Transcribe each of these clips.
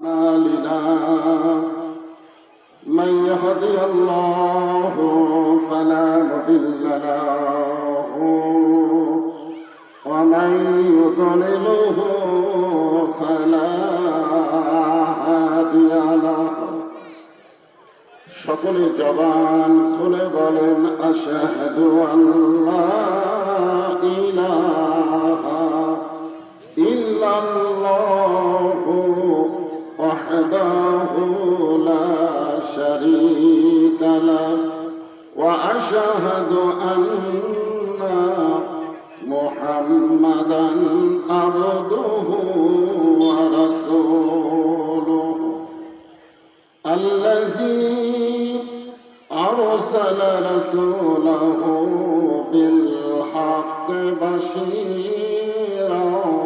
أعمالنا من يهدي الله فلا مضل له ومن يضلله فلا هادي له সকলে জবান খুলে বলেন আশাহাদু আল্লাহ ইলাহা تعالى وأشهد أن محمدا عبده ورسوله الذي أرسل رسوله بالحق بشيرا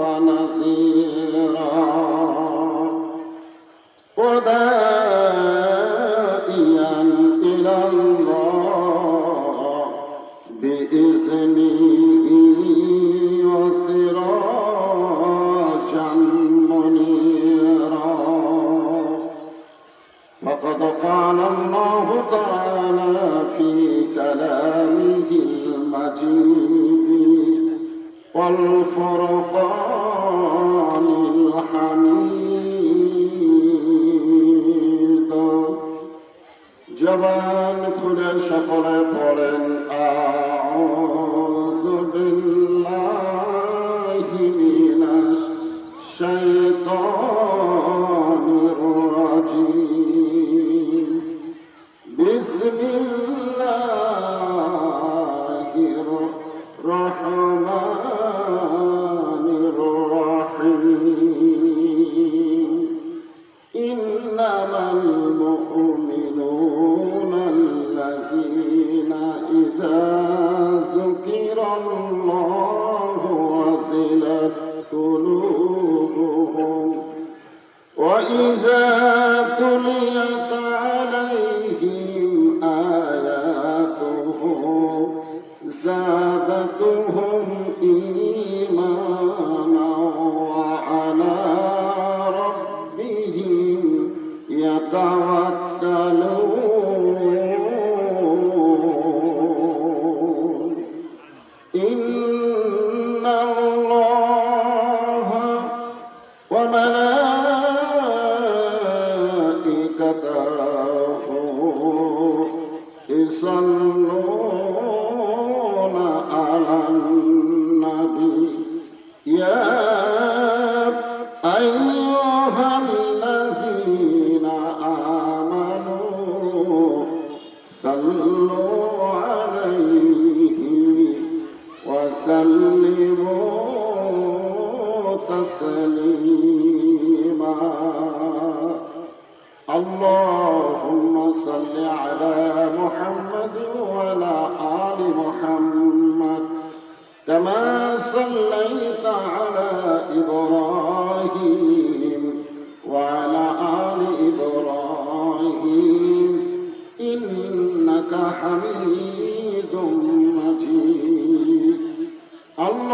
ونذيرا.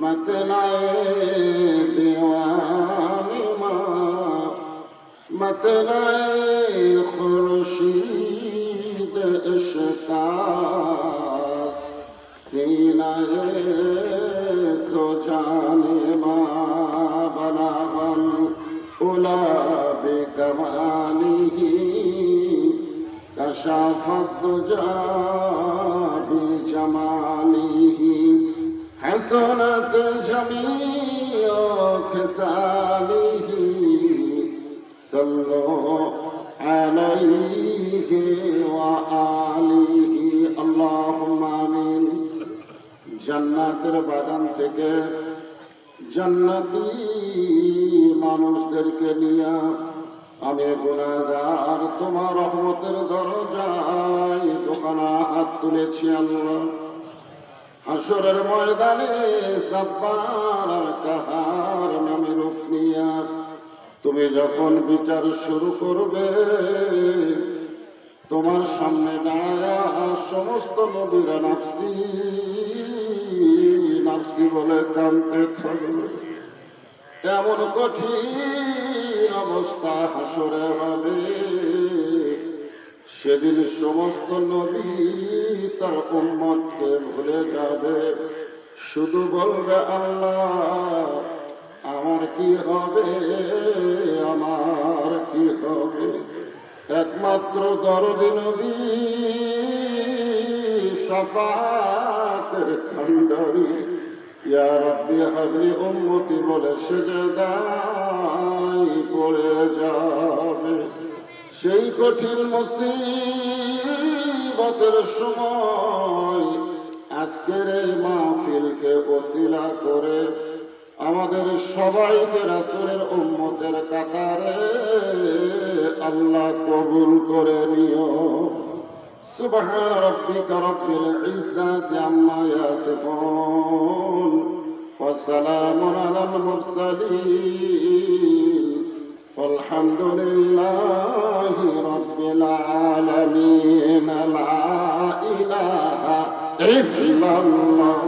मतनाए दीवानी माँ मतनाए खुर्शीद इश्कास सीनाए सो जाने माँ बनावन उला बेकवानी कशाफत जा حسنت جميع خصاله صلوا عليه وآله اللهم آمين জান্নাতের বাগান থেকে জান্নাতি মানুষদেরকে নিয়ে আমি গুণাগার তোমার রহমতের দরজায় দোকানা হাত তুলেছি আল্লাহ হাসরের ময়দানে সাব্বার আর কাহার নামে রূপ নিয়া তুমি যখন বিচার শুরু করবে, তোমার সামনে দাঁড়া সমস্ত নবীরা নাফসি নাফসি বলে কানতে থাকবে। এমন কঠিন অবস্থা হাসরে হবে সেদিন সমস্ত নদী তার উম্মতকে ভুলে যাবে। শুধু বলবে, আল্লাহ, আমার কি হবে? আমার কি হবে? একমাত্র দরদি নবী সফাতের খণ্ডরী ইয়া রব্বি হাবলি উম্মতি বলে সেজদাই পড়ে যাবে। সেই কঠিন মুসিবতের সময় আজকের এই মাহফিলকে ওসিলা করে আমাদের সবাইকে রাসুলের উম্মতের কাতারে আল্লাহ কবুল করে নিও سبحان ربك رب العزة عما يصفون وسلام على المرسلين والحمد لله رب العالمين لا إله إلا الله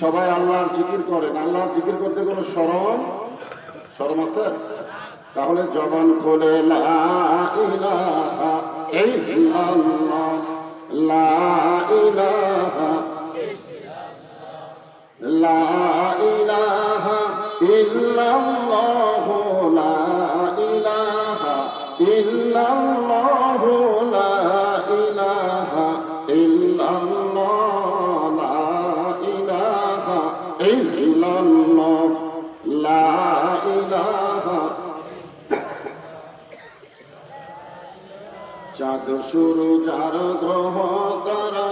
সবাই আল্লাহর জিকির করেন আল্লাহর জিকির করতে কোনো শরম শরম আছে তাহলে জবান খোলে লা ইলাহা ইল্লাল্লাহ লা ইলাহা লা ইলাহা ইল্লাল্লাহ লা ইলাহা ইল্লাল্লাহ লা ইলাহা ইল্লাল্লাহ লা ইলাহা ইল্লাল্লাহ লা ইলাহা চাঁদ শুরু যার গ্রহ তারা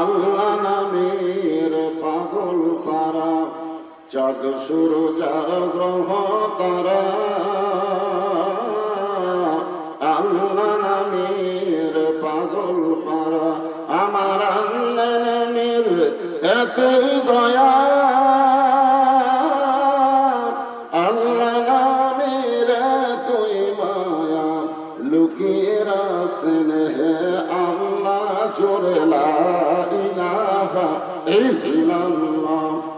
আল্লাহ নামের পাগল পারা। শুরু যার গ্রহ তারা। আল্লাহ নামের পাগল পারা। আমার আল্লাহ নামের এত দয়া। মায়া। লুকিয়ে রাসেন হে আল্লাহ, জোরে লা ইলাহা ইল্লাল্লাহ।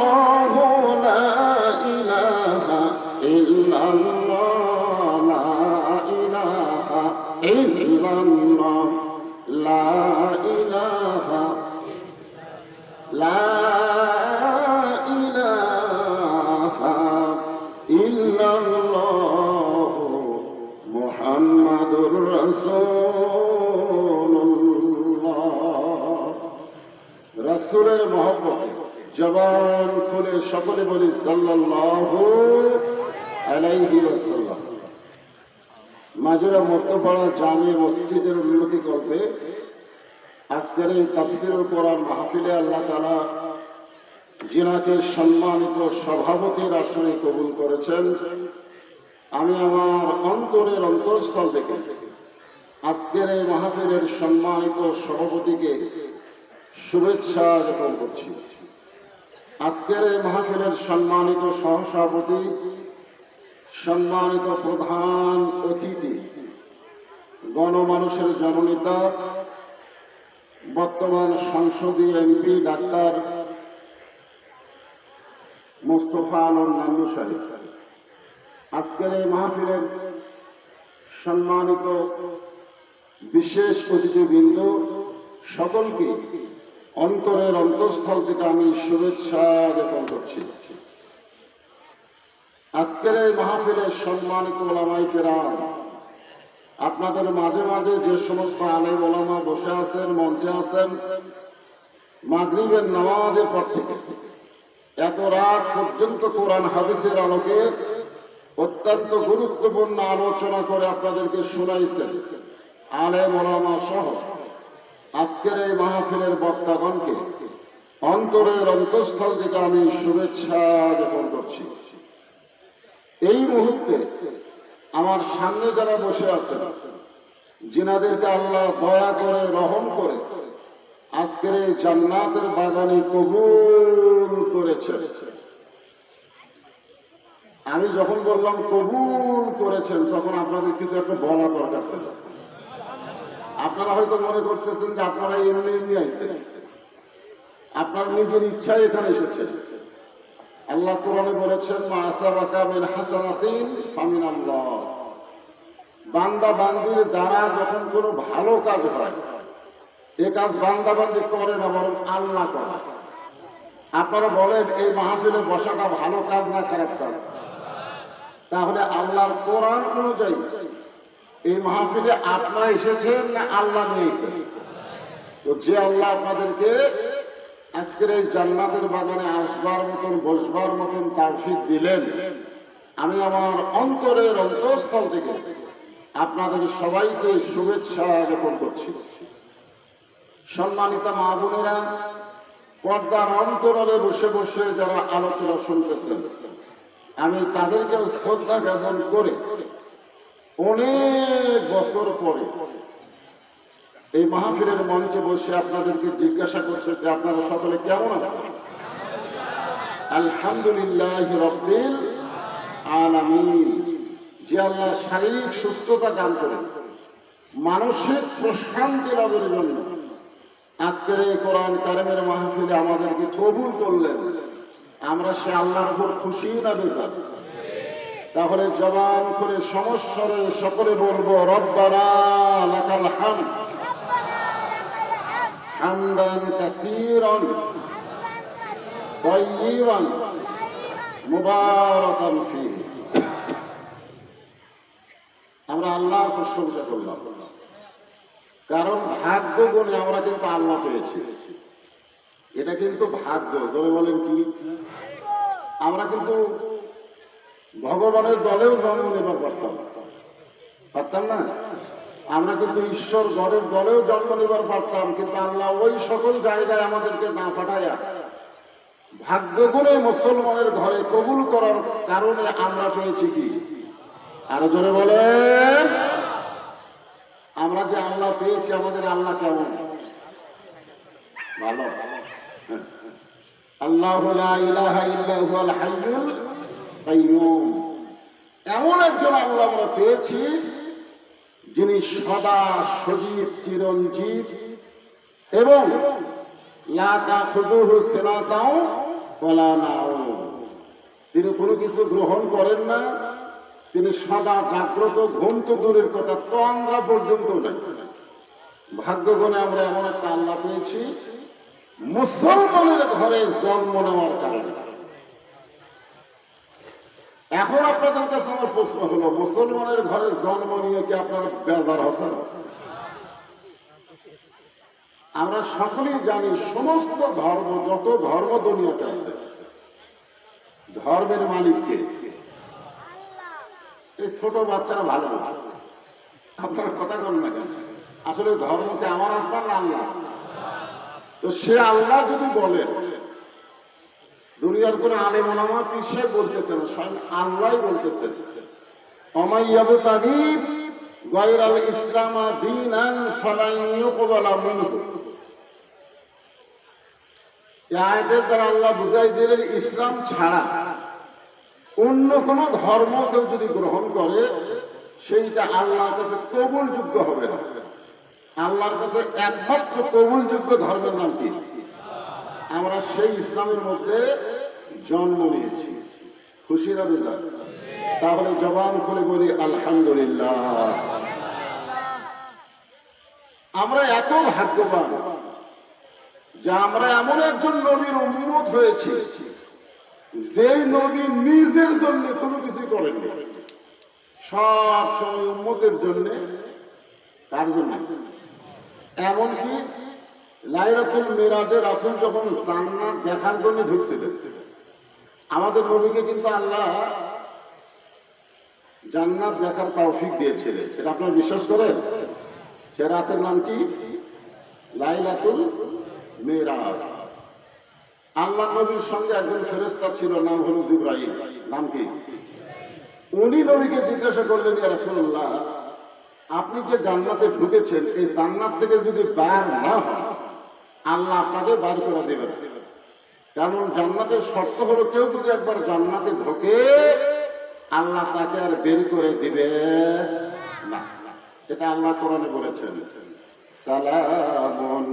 জবান খুলে সকলে বলি, সাল্লাল্লাহু আলাইহি মধ্যপাড়া জামে মসজিদের উন্নতি করবে। আজকের এই তাফসিরুল কোরআন মাহফিলে আল্লাহ তাআলা জিনাকে সম্মানিত সভাপতির আসনে কবুল করেছেন। আমি আমার অন্তরের অন্তঃস্থল থেকে আজকের এই মাহফিলের সম্মানিত সভাপতিকে শুভেচ্ছা জ্ঞাপন করছি। আজকের এই মাহফিলের সম্মানিত সহসভাপতি, সম্মানিত প্রধান অতিথি, গণমানুষের জননেতা, বর্তমান সংসদীয় এমপি ডাক্তার মোস্তফা আলম নান্নু সাহেব। আজকের এই মাহফিলের সম্মানিত বিশেষ অতিথিবৃন্দ সকলকে অন্তরের অন্তঃস্থল থেকে আমি শুভেচ্ছা জ্ঞাপন করছি। আজকের এই মাহফিলের সম্মানিত ওলামাই কেরাম, আপনাদের মাঝে মাঝে যে সমস্ত আলে ওলামা বসে আছেন, মঞ্চে আছেন, মাগরিবের নামাজের পর থেকে এত রাত পর্যন্ত কোরআন হাদিসের আলোকে অত্যন্ত গুরুত্বপূর্ণ আলোচনা করে আপনাদেরকে শোনাইছেন আলে মোলামা সহ। আজকের এই মাহফিলের বক্তাগণকে অন্তরের অন্তঃস্থল থেকে আমি শুভেচ্ছা জ্ঞাপন করছি। এই মুহূর্তে আমার সামনে যারা বসে আছেন জিনাদেরকে আল্লাহ দয়া করে রহম করে আজকের এই জান্নাতের বাগানে কবুল করেছেন। আমি যখন বললাম কবুল করেছেন, তখন আপনাদের কিছু একটা বলা দরকার ছিল। আপনারা হয়তো মনে করতেছেন যে আপনারা এমনি এমনি আইছেন। আপনার নিজের ইচ্ছায় এখানে এসেছেন। আল্লাহ কোরআনে বলেছেন, মা আসাবাকা মিন হাসানাতিন ফামিন আল্লাহ বান্দা বান্দির দ্বারা যখন কোনো ভালো কাজ হয়, এ কাজ বান্দা বান্দি করে না, বরং আল্লাহ করে। আপনারা বলেন, এই মাহফিলে বসাটা ভালো কাজ না খারাপ কাজ? তাহলে আল্লাহর কোরআন অনুযায়ী এই মাহফিলে আপনারা এসেছেন না আল্লাহ নিয়ে এসেছেন তো যে আল্লাহ আপনাদেরকে আজকের এই জান্নাতের বাগানে আসবার মতন, বসবার মতন তাওফিক দিলেন, আমি আমার অন্তরের অন্তঃস্থল থেকে আপনাদের সবাইকে শুভেচ্ছা জ্ঞাপন করছি। সম্মানিত মা বোনেরা, পর্দার অন্তরালে বসে বসে যারা আলোচনা শুনতেছেন, আমি তাদেরকে শ্রদ্ধা জ্ঞাপন করে অনেক বছর পরে এই মাহফিলের মঞ্চে বসে আপনাদেরকে জিজ্ঞাসা করতেছে আপনারা সকলে কেমন আছেন? আলহামদুলিল্লাহ রব্বিল আলামিন। যে আল্লাহ শারীরিক সুস্থতা দান করেন, মানসিক প্রশান্তি লাভের জন্য আজকের এই কোরআন কারিমের মাহফিলে আমাদেরকে কবুল করলেন। আমরা সে আল্লাহর উপর খুশি না বেকার। তাহলে জবান করে সমস্যারে সকলে বলবো রব্বানা লাকাল হামদ হামদান কাসীরান طيبا মুবারাকান ফীহি আমরা আল্লাহর প্রশংসা করলাম কারণ ভাগ্য গুণে আমরা কিন্তু আল্লাহ পেয়েছি এটা কিন্তু ভাগ্য ধরে বলেন কি আমরা কিন্তু ভগবানের দলেও জন্ম নেবার পারতাম পারতাম না? আমরা কিন্তু ঈশ্বর গড়ের দলেও জন্ম নেবার পারতাম, কিন্তু আল্লাহ ওই সকল জায়গায় আমাদেরকে না পাঠাইয়া ভাগ্য করে মুসলমানের ঘরে কবুল করার কারণে আমরা পেয়েছি কি? আরও জোরে বলেন আমরা যে আল্লাহ পেয়েছি, আমাদের আল্লাহ কেমন? ভালো। আল্লাহ ইলাহা ইল্লা হুয়াল হাইয়ুল কাইয়ুম এমন একজন আল্লাহ আমরা পেয়েছি, যিনি সদা সজীব, চিরঞ্জীব, এবং তিনি কোনো কিছু গ্রহণ করেন না। তিনি সদা জাগ্রত, ঘুম তো দূরের কথা, তন্দ্রা পর্যন্ত নাই। ভাগ্যগুণে আমরা এমন একটা আল্লাহ পেয়েছি, মুসলমানের ঘরে জন্ম নেওয়ার কারণে। এখন আপনাদের কাছে আমার প্রশ্ন হলো, মুসলমানের ঘরে জন্ম নিয়ে কি আপনার বেজার হচ্ছেন আমরা সকলেই জানি সমস্ত ধর্ম, যত ধর্ম দুনিয়াতে আছে, ধর্মের মালিককে এই ছোট বাচ্চারা ভালো আপনার কথা কন না কেন? আসলে ধর্মকে আমার আপনার আল্লাহ তো সে আল্লাহ যদি বলেন দুনিয়ার কোন আলেম ওলামা পিসে বলতেছেন স্বয়ং আল্লাহ বলতেছেন ইসলাম ছাড়া অন্য কোন ধর্ম কেউ যদি গ্রহণ করে, সেইটা আল্লাহর কাছে কবুলযোগ্য হবে না। আল্লাহর কাছে একমাত্র কবুলযোগ্য ধর্মের নাম কি? আমরা সেই ইসলামের মধ্যে জন্ম নিয়েছি। খুশি না তাহলে জবান করে বলি, আলহামদুলিল্লাহ। আমরা এত ভাগ্যবান যে আমরা এমন একজন নবীর উন্মত হয়েছি যেই নবী নিজের জন্য কোনো কিছু করেন সব সময় উন্মতের জন্য তার জন্য এমনকি লাইলাতুল মেরাজের আসল যখন জান্নাত দেখার জন্য ঢুকছিলেন, আমাদের নবীকে কিন্তু আল্লাহ জান্নাত দেখার তৌফিক দিয়েছিলেন। সেটা আপনারা বিশ্বাস করেন? সে রাতের নাম কি? লাইলাতুল মেরাজ। আল্লাহ নবীর সঙ্গে একজন ফেরেস্তা ছিল, নাম হলো ইব্রাহিম নাম কি? উনি নবীকে জিজ্ঞাসা করলেন রাসূলুল্লাহ, আপনি যে জান্নাতে ঢুকেছেন, এই জান্নাত থেকে যদি বার না হয় আল্লাহ আপনাকে বার করে দেবেন। কারণ জান্নাতের শর্ত হলো কেউ যদি একবার জান্নাতে ঢোকে, আল্লাহ তাকে আর বের করে দিবে না। এটা আল্লাহ কোরআনে বলেছেন। সালামুন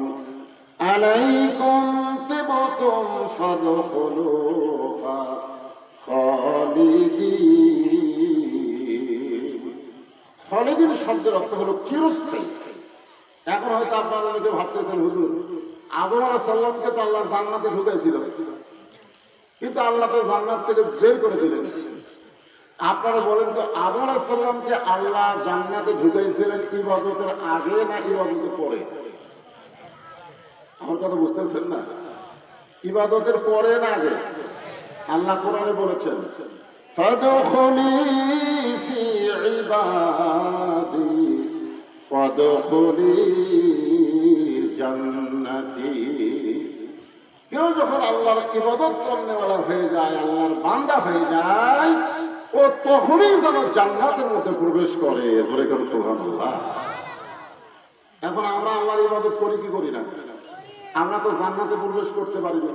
আলাইকুম তিবতুম ফাদখুলুহা খালিদিন। খালিদিন শব্দের অর্থ হলো চিরস্থায়ী। এখন হয়তো আপনারা অনেকে ভাবতেছেন, হুজুর সাল্লামকে তো আল্লাহ জান্নাতে কিন্তু আল্লাহ তো জান্নাত থেকে করে দিলেন। আপনারা বলেন তো সাল্লামকে আল্লাহ জান্নাতে ঢুকাইছিলেন ইবাদতের আগে না ইবাদতের পরে? আমার কথা বুঝতেছেন না? ইবাদতের পরে না আগে? আল্লাহ কোরআনে বলেছেন জান্নাতি কেউ যখন আল্লাহর ইবাদত করনেওয়ালা হয়ে যায়, আল্লাহর বান্দা হয়ে যায়, ও তখনই যেন জান্নাতের মধ্যে প্রবেশ করে। ধরে করে, সুবহানাল্লাহ। এখন আমরা আল্লাহর ইবাদত করি, কি করি না? আমরা তো জান্নাতে প্রবেশ করতে পারি না।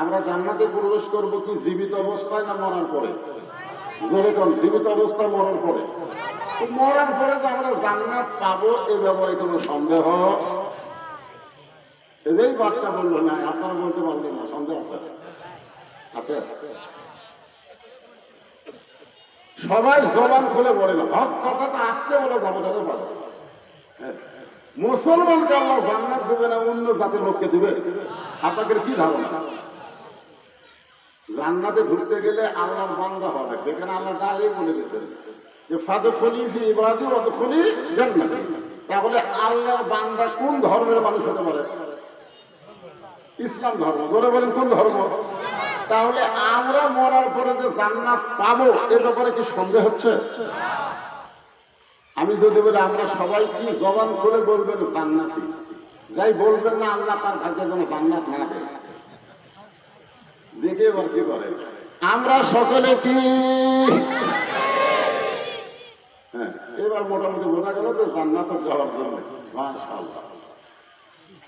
আমরা জান্নাতে প্রবেশ করব কি জীবিত অবস্থায় না মরার পরে? জোরে কোন জীবিত অবস্থায় মরার পরে। মরার পরে তো আমরা জান্নাত পাবো এ ব্যাপারে কোনো সন্দেহ? এদের বাচ্চা বলল, না, আপনারা বলতে পারলেন না, সন্দেহ আছে। আছে? সবাই জবান খুলে বলে না, হক কথাটা আসতে বলে যাবে না রে বাবা হ্যাঁ। মুসলমানকে আল্লাহ জান্নাত দেবে না, অন্য জাতির লোককে দিবে? আপনাদের কি ধারণা? জান্নাতে ঘুরতে গেলে আল্লাহর বান্দা হবে। যেখানে আল্লাহ ডাইরেক্ট বলে দিয়েছেন যে ফাদে খলি ফি ইবাদি অত খলি জান্নাত। তাহলে আল্লাহর বান্দা কোন ধর্মের মানুষ হতে পারে? ইসলাম ধর্ম। ধরে বলেন, কোন ধর্ম? তাহলে আমরা মরার পরে যে জান্নাত পাবো, এ ব্যাপারে কি সন্দেহ হচ্ছে? আমি যদি বলি, আমরা সবাই কি জবান করে বলবেন জান্নাতি? যাই বলবেন না, আল্লাহ তার ভাগ্যে যেন জান্নাত না দেখে এবার কি করে আমরা সকলে কি? হ্যাঁ এবার মোটামুটি বোঝা গেল তো জান্নাতে যাওয়ার জন্য। মাশাআল্লাহ।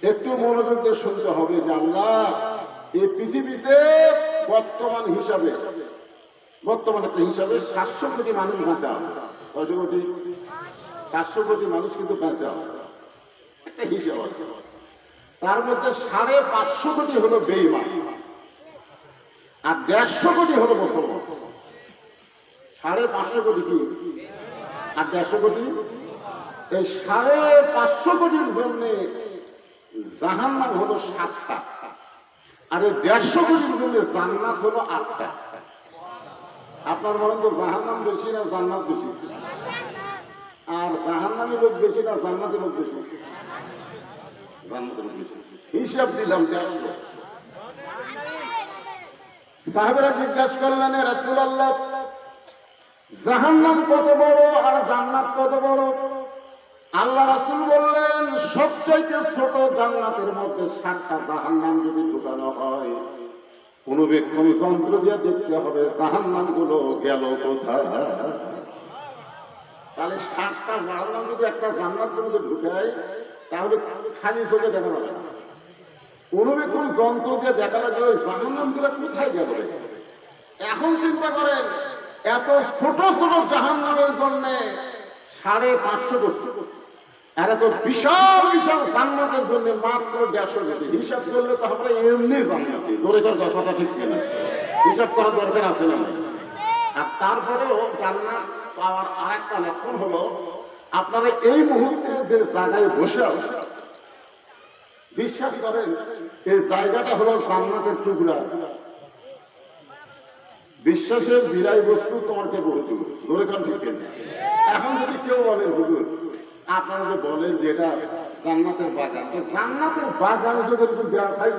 একটু মনোযোগ দিয়ে শুনতে হবে যে আমরা এই পৃথিবীতে বর্তমান হিসাবে, বর্তমান একটা হিসাবে সাতশো কোটি মানুষ বাঁচা কয়শো কোটি? চারশো কোটি মানুষ কিন্তু বেঁচে একটা হিসাব আছে। তার মধ্যে সাড়ে পাঁচশো কোটি হলো বেইমান আর দেড়শো কোটি হলো মুসলমান। সাড়ে পাঁচশো কোটি কি? আর দেড়শো কোটি? এই সাড়ে পাঁচশো কোটির জন্য জাহান্নাম হলো সাতটা। আর দেড়শো জান্নাত হলো আটটা। আপনার বলেন তো জাহান্নাম বেশি না জান্নাত বেশি? আর জাহান্নামের লোক বেশি না জান্নাতের লোক বেশি? হিসাব দিলাম দেড়শো। সাহেবেরা জিজ্ঞাসা করলেন রাসুল আল্লাহ জাহান্নাম কত বড় আর জান্নাত কত বড়? আল্লাহ রাসুল বললেন, সবচাইতে ছোট জান্নাতের মধ্যে সাতটা জাহান্নাম যদি ঢুকানো হয় অনুবেক্ষণ যন্ত্র দিয়ে দেখতে হবে জাহান্নামগুলো গেল কোথায় তাহলে সাতটা জাহান্নাম যদি একটা জান্নাতের মধ্যে ঢুকায় তাহলে খালি চোখে দেখা যাবে না। অনুবেক্ষণ যন্ত্র দিয়ে দেখা লাগে ওই জাহান্নামগুলো কোথায় গেল এখন চিন্তা করেন, এত ছোট ছোট জাহান নামের জন্য সাড়ে পাঁচশো আর এত বিশাল বিশাল জান্নাতের জন্য মাত্র দেড়শো হিসাব করলে তো আমরা এমনি জান্নাতি ধরে কর কথাটা ঠিক কিনা? হিসাব করার দরকার আছে না? আর তারপরেও জান্নাত পাওয়ার আরেকটা লক্ষণ হলো, আপনারা এই মুহূর্তে যে জায়গায় বসে আছেন, বিশ্বাস করেন, এই জায়গাটা হলো জান্নাতের টুকরা। বিশ্বাসের বিরাই বস্তু তোমাকে বহুত ধরে কান ঠিক কিনা? এখন যদি কেউ বলেন হুজুর, আপনারা যে বলেন যে এটা জান্নাতের বাগান, তো জান্নাতের বাগান যদি ব্যবসায়িক